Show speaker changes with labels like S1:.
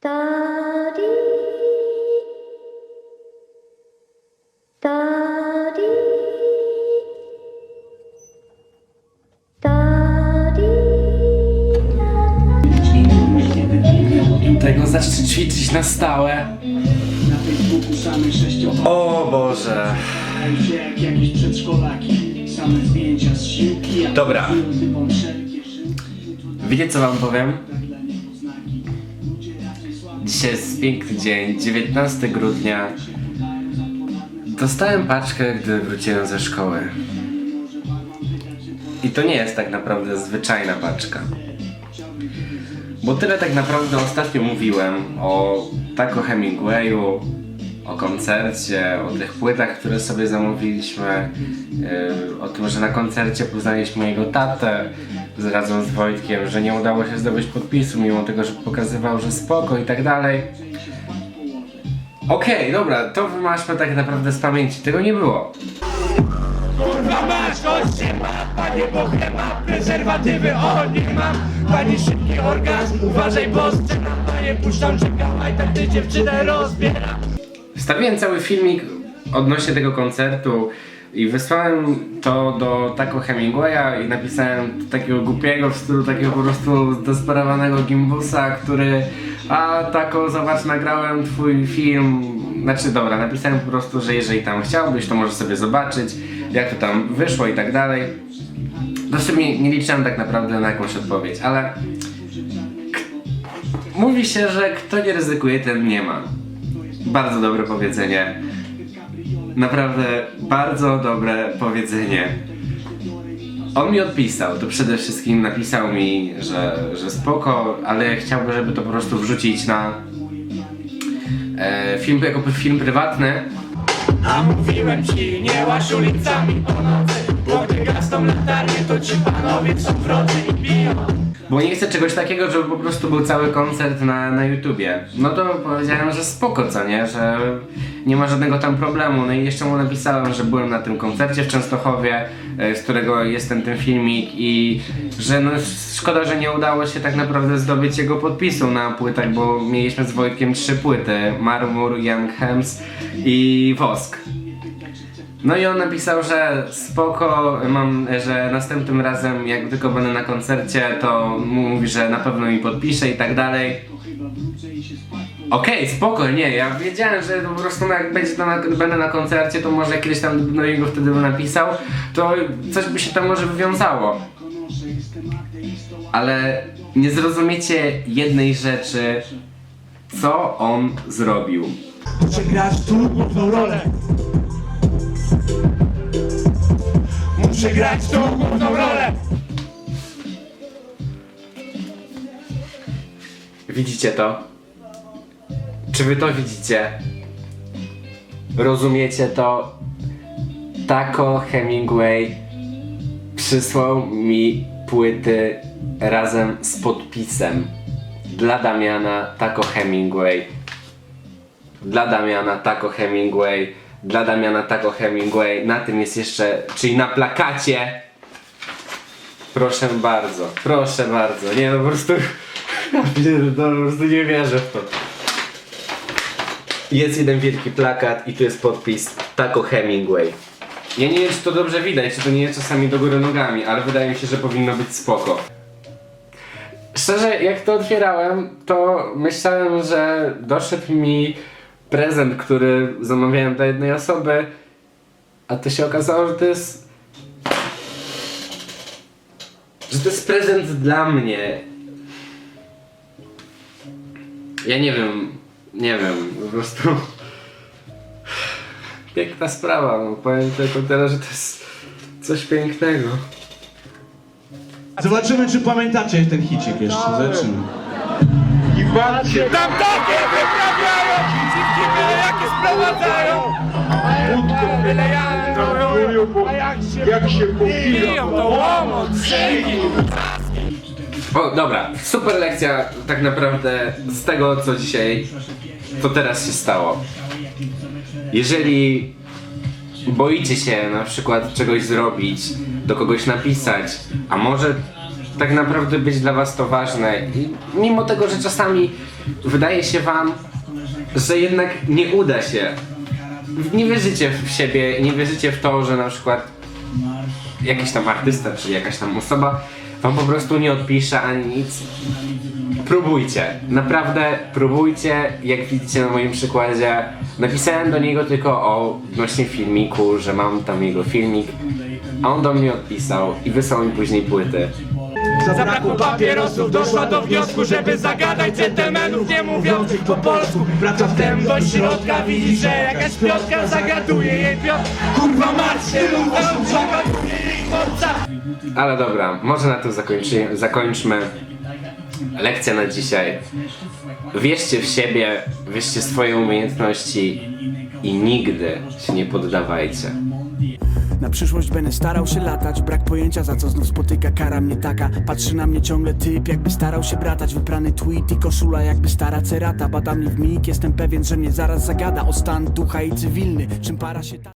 S1: Tego zacznę ćwiczyć na stałe.
S2: Na Facebooku same
S1: O Boże.
S2: się jak jakieś przedszkolaki Same zdjęcia z siłki a
S1: Dobra. Wiecie co wam powiem? Dzisiaj jest piękny dzień, 19 grudnia. Dostałem paczkę, gdy wróciłem ze szkoły. I to nie jest tak naprawdę zwyczajna paczka. Bo tyle tak naprawdę ostatnio mówiłem o Taco Hemingwayu, o koncercie, o tych płytach, które sobie zamówiliśmy, yy, o tym, że na koncercie poznaliśmy jego tatę z- razem z Wojtkiem, że nie udało się zdobyć podpisu, mimo tego, że pokazywał, że spoko i tak dalej. Okej, dobra, to wymaszmy tak naprawdę z pamięci, tego nie było.
S3: Kurwa masz, goście ma, panie bohema, prezerwatywy, o nie mam Pani szybki orgazm, uważaj, bo strzela. Panie puszczam czeka, a tak ty dziewczynę rozbiera.
S1: Wstawiłem cały filmik odnośnie tego koncertu i wysłałem to do Taco Hemingwaya i napisałem takiego głupiego w stylu takiego po prostu zdesperowanego gimbusa, który a Taco zobacz nagrałem twój film. Znaczy dobra, napisałem po prostu, że jeżeli tam chciałbyś to możesz sobie zobaczyć jak to tam wyszło i tak dalej. To sobie nie liczyłem tak naprawdę na jakąś odpowiedź, ale mówi się, że kto nie ryzykuje ten nie ma. Bardzo dobre powiedzenie. Naprawdę bardzo dobre powiedzenie. On mi odpisał, to przede wszystkim napisał mi, że, że spoko, ale chciałby, żeby to po prostu wrzucić na e, film jako film prywatny.
S3: A mówiłem ci, nie łaż ulicami o nocy Bo gdy gasną latarnie, to ci panowie są wrodzy i biją
S1: Bo nie chcę czegoś takiego, żeby po prostu był cały koncert na, na YouTubie. No to powiedziałem, że spoko, co nie? Że nie ma żadnego tam problemu. No i jeszcze mu napisałem, że byłem na tym koncercie w Częstochowie, e, z którego jest ten, filmik i że no szkoda, że nie udało się tak naprawdę zdobyć jego podpisu na płytach, bo mieliśmy z Wojtkiem trzy płyty. Marmur, Young Hems i Wosk. No i on napisał, że spoko, mam, że następnym razem jak tylko będę na koncercie, to mówi, że na pewno mi podpisze i tak dalej. Okej, spoko, nie, ja wiedziałem, że po prostu no, jak będzie to na, będę na koncercie, to może kiedyś tam do niego wtedy by napisał, to coś by się tam może wywiązało. Ale nie zrozumiecie jednej rzeczy, co on zrobił.
S3: Muszę grać tu główną rolę Muszę grać tu główną rolę
S1: Widzicie to? Czy wy to widzicie? Rozumiecie to? Taco Hemingway przysłał mi płyty razem z podpisem dla Damiana Taco Hemingway dla Damiana Taco Hemingway dla Damiana Taco Hemingway na tym jest jeszcze, czyli na plakacie Proszę bardzo, proszę bardzo. Nie no po prostu. Ja po prostu nie wierzę w to. Jest jeden wielki plakat i tu jest podpis Taco Hemingway. Ja nie wiem czy to dobrze widać, czy to nie jest czasami do góry nogami, ale wydaje mi się, że powinno być spoko. Szczerze, jak to otwierałem, to myślałem, że doszedł mi prezent, który zamawiałem dla jednej osoby, a to się okazało, że to jest że to jest prezent dla mnie. Ja nie wiem, nie wiem, po prostu. Piękna sprawa, no powiem tylko tyle, że to jest coś pięknego.
S4: Zobaczymy, czy pamiętacie ten hicik jeszcze. Zobaczymy.
S3: Tam takie wyprawiają! Dziwki byle jakie sprowadzają. Byle jaką A jak się, jak się popiją. To łomot, krzyki
S1: O, dobra, super lekcja tak naprawdę z tego, co dzisiaj, co teraz się stało. Jeżeli boicie się na przykład czegoś zrobić, do kogoś napisać, a może tak naprawdę być dla was to ważne. I mimo tego, że czasami wydaje się wam, że jednak nie uda się. Nie wierzycie w siebie, nie wierzycie w to, że na przykład jakiś tam artysta czy jakaś tam osoba wam po prostu nie odpisze ani nic. Próbujcie, naprawdę próbujcie, jak widzicie na moim przykładzie. Napisałem do niego tylko o odnośnie filmiku, że mam tam jego filmik, a on do mnie odpisał i wysłał mi później płyty.
S3: Zabrakło papierosów, doszła do wniosku, żeby zagadać dżentelmenów nie mówiących po polsku Wraca wtem do środka, widzi, że jakaś piotka zagaduje jej piot Kurwa mać się, lubią, zagaduje jej chłopca
S1: Ale dobra, może na tym zakończy, zakończmy. Lekcja na dzisiaj. Wierzcie w siebie, wierzcie w swoje umiejętności i nigdy się nie poddawajcie.
S5: Na przyszłość będę starał się latać Brak pojęcia za co znów spotyka kara mnie taka Patrzy na mnie ciągle typ jakby starał się bratać Wyprany tweet i koszula jakby stara cerata Bada mnie w mig, jestem pewien, że mnie zaraz zagada O stan ducha i cywilny, czym para się ta